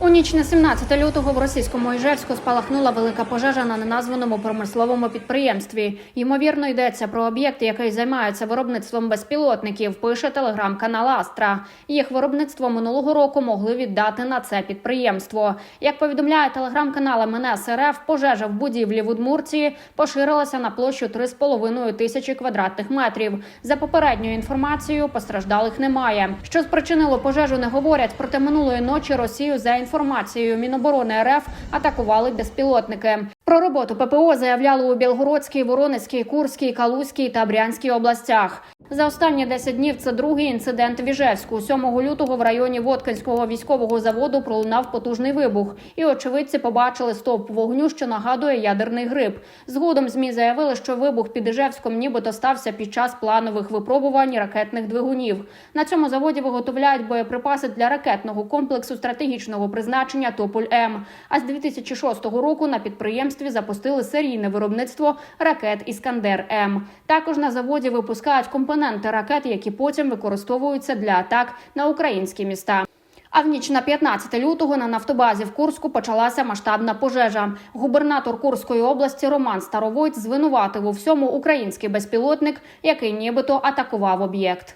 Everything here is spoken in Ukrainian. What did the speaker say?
У ніч на 17 лютого в російському Іжевську спалахнула велика пожежа на неназваному промисловому підприємстві. Ймовірно, йдеться про об'єкт, який займається виробництвом безпілотників. Пише телеграм-канал Астра. Їх виробництво минулого року могли віддати на це підприємство. Як повідомляє телеграм-канал МНС РФ, пожежа в будівлі в Удмуртії поширилася на площу 3,5 тисячі квадратних метрів. За попередньою інформацією, постраждалих немає. Що спричинило пожежу, не говорять. Проте минулої ночі Росію за інформацією Міноборони РФ атакували безпілотники. Про роботу ППО заявляли у Білгородській, Воронезькій, Курській, Калузькій та Брянській областях. За останні 10 днів це другий інцидент в Іжевську. 7 лютого в районі Воткинського військового заводу пролунав потужний вибух, і очевидці побачили стовп вогню, що нагадує ядерний гриб. Згодом змі заявили, що вибух під Іжевськом нібито стався під час планових випробувань ракетних двигунів. На цьому заводі виготовляють боєприпаси для ракетного комплексу стратегічного призначення Тополь М. А з 2006 року на підприємстві запустили серійне виробництво ракет Іскандер М. Також на заводі випускають компоненти ракет, які потім використовуються для атак на українські міста. А в ніч на 15 лютого на нафтобазі в Курську почалася масштабна пожежа. Губернатор Курської області Роман Старовойт звинуватив у всьому український безпілотник, який нібито атакував об'єкт.